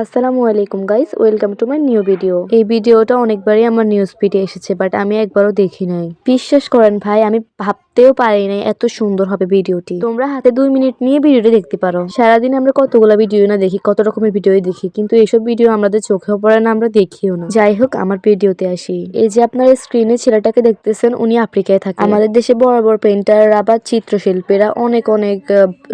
আসসালামু আলাইকুম guys welcome to my new video এই ভিডিওটা অনেকবারই আমার নিউজ ফিডে এসেছে বাট আমি একবারও দেখি নাই। বিশ্বাস করেন ভাই, আমি ভাবতেও পারি নাই এত সুন্দর হবে ভিডিওটি। তোমরা হাতে দুই মিনিট নিয়ে ভিডিওটি দেখতে পারো। সারাদিন আমরা কতগুলো ভিডিও না দেখি, কত রকমের ভিডিওই দেখি, কিন্তু এইসব ভিডিও আমাদের চোখেও পড়ে না, আমরা দেখিও না। যাই হোক, আমার ভিডিওতে আসি। এই যে আপনার স্ক্রিনে ছেলেটাকে দেখতেছেন, উনি আফ্রিকায় থাকে। আমাদের দেশে বড় বড় পেন্টাররা বা চিত্রশিল্পীরা অনেক অনেক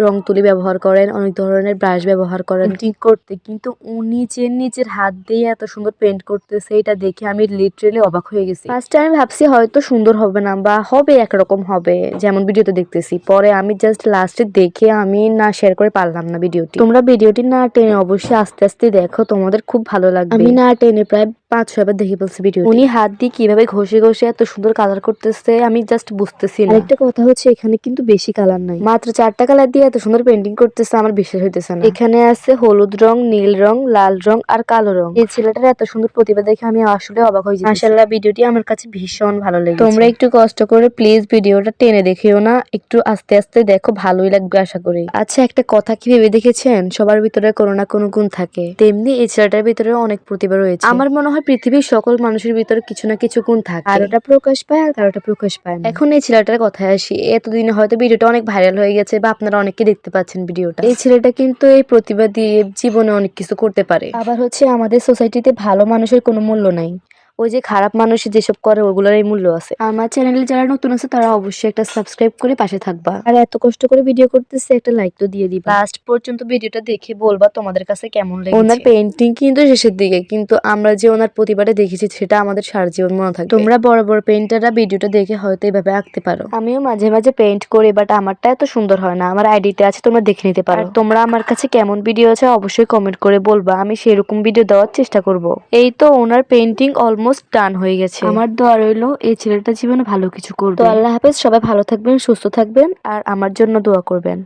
রং তুলি ব্যবহার করেন, অনেক ধরনের ব্রাশ ব্যবহার করেন। ঠিক করতে, কিন্তু উনি যে নিজের হাত দিয়ে এত সুন্দর পেন্ট করতেছে, এটা দেখে আমি লিটারেলি অবাক হয়ে গেছি। ফার্স্টে আমি ভাবছি হয়তো সুন্দর হবে না বা হবে একরকম হবে। যেমন ভিডিওতে দেখতেছি, পরে আমি জাস্ট লাস্টে দেখে আমি না শেয়ার করে পারলাম না ভিডিওটি। তোমরা ভিডিওটি না টেনে অবশ্যই আস্তে আস্তে দেখো, তোমাদের খুব ভালো লাগবে। আমি না টেনে প্রায় পাঁচ ছয়বার দেখে বলছি ভিডিও উনি হাত দিয়ে কীভাবে ঘষে ঘষে এত সুন্দর কালার করতেছে আমি জাস্ট বুঝতেছি না। একটা কথা হচ্ছে এখানে কিন্তু বেশি কালার নাই। মাত্র চারটা কালার দিয়ে এত সুন্দর পেন্টিং করতেছে আমার বিশ্বাস হইতেছে না। এখানে আছে হলুদ রং নীল রং লাল রং আর কালো রং। এই ছেলেটার এত সুন্দর প্রতিভা দেখে আমি আসলে অবাক হয়ে যাই মাশাআল্লাহ ভিডিওটি আমার কাছে ভীষণ ভালো লেগেছে। তোমরা একটু কষ্ট করে প্লিজ ভিডিওটা টেনে দেখিও না একটু আস্তে আস্তে দেখো ভালোই লাগবে আশা করি। আচ্ছা একটা কথা কি ভেবে দেখেছেন? সবার ভিতরে কোনো না কোনো গুণ থাকে। তেমনি এই ছেলেটার ভিতরে অনেক প্রতিভা রয়েছে। আমার মনে হয় পৃথিবীর সকল মানুষের ভিতরে কিছু না কিছু গুণ থাকে। কারোটা প্রকাশ পায় আর কারোটা প্রকাশ পায় না। এখন এই ছেলেটার কথায় আসি। এতদিনে হয়তো ভিডিওটা অনেক ভাইরাল হয়ে গেছে বা আপনারা অনেকে দেখতে পাচ্ছেন ভিডিওটা। এই ছেলেটা কিন্তু এই প্রতিভা দিয়ে জীবনে অনেক কিছু করতে পারে। আবার হচ্ছে আমাদের সোসাইটিতে ভালো মানুষের কোনো মূল্য নাই। ওই যে খারাপ মানুষ যেসব করে ওগুলোর এই মূল্য আছে। আমার চ্যানেলে যারা নতুন আছে তারা অবশ্যই একটা সাবস্ক্রাইব করে পাশে থাকবা। আর এত কষ্ট করে ভিডিও করতেছে একটা লাইক তো দিয়ে দিবা। লাস্ট পর্যন্ত ভিডিওটা দেখে বলবা তোমাদের কাছে কেমন লেগেছে। ওনার পেন্টিং কিন্তু শেষের দিকে কিন্তু আমরা যে ওনার প্রতিবারে দেখেছি সেটা আমাদের সারা জীবন মনে থাকবে। তোমরা বড় বড় পেন্টাররা ভিডিওটা দেখে হয়তো এইভাবে আঁকতে পারো। আমিও মাঝে মাঝে পেইন্ট করি বাট আমারটা এত সুন্দর হয় না। আমার আইডিতে আছে তোমরা দেখে নিতে পারো। তোমরা আমার কাছে কেমন ভিডিও আছে অবশ্যই কমেন্ট করে বলবা। আমি সেরকম ভিডিও দেওয়ার চেষ্টা করব। এই তো ওনার পেন্টিং অলমোস্ট ডান হয়ে গেছে। আমার দোয়া রইল এই ছেলেটা জীবনে ভালো কিছু করবে। তো আল্লাহ হাফেজ সবাই ভালো থাকবেন সুস্থ থাকবেন আর আমার জন্য দোয়া করবেন।